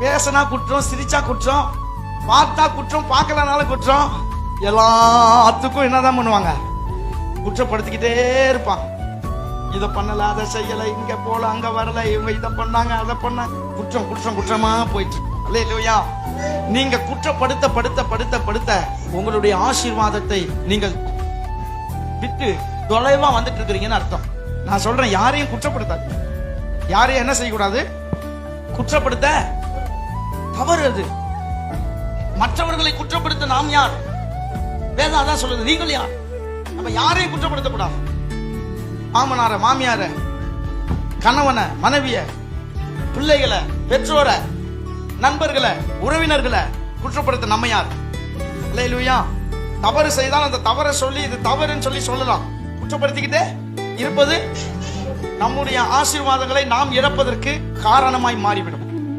பேசினா குற்றம் சிரிச்சா குற்றம் பார்த்தா குற்றம் பார்க்கலனால குற்றம். எல்லாத்துக்கும் என்னதான் பண்ணுவாங்க? குற்றப்படுத்திக்கிட்டே இருப்பான். இதை பண்ணல அதை செய்யல இங்க போல அங்க வரல. இவங்க இதை பண்ணாங்க அதை பண்ணாங்க குற்றம் குற்றம் குற்றமா போயிட்டு இல்லையா நீங்க குற்றப்படுத்த படுத்த படுத்த படுத்த உங்களுடைய ஆசீர்வாதத்தை நீங்கள் விட்டு தொலைவா வந்துட்டு இருக்கிறீங்கன்னு அர்த்தம். நான் சொல்றேன் யாரையும் குற்றப்படுத்தாது யாரையும் என்ன செய்யக்கூடாது? குற்றப்படுத்த? தவறு அது. மற்றவர்களை குற்றப்படுத்த நாம் யார்? வேதம் அதான் சொல்லுது. நீங்கள் யார்? நம்ம யாரையும் குற்றப்படுத்தக்கூடாது. மாமனார மாமியார கணவனை மனைவிய பிள்ளைகளை பெற்றோரை நண்பர்களை உறவினர்களை குற்றப்படுத்த நம்ம யார்? இல்லையா தவறு செய்தால் அந்த தவறை சொல்லி இது தவறுன்னு சொல்லி சொல்லலாம். குற்றப்படுத்திக்கிட்டே இருப்பது நம்முடைய ஆசீர்வாதங்களை நாம் இழப்பதற்கு காரணமாய் மாறிவிடும்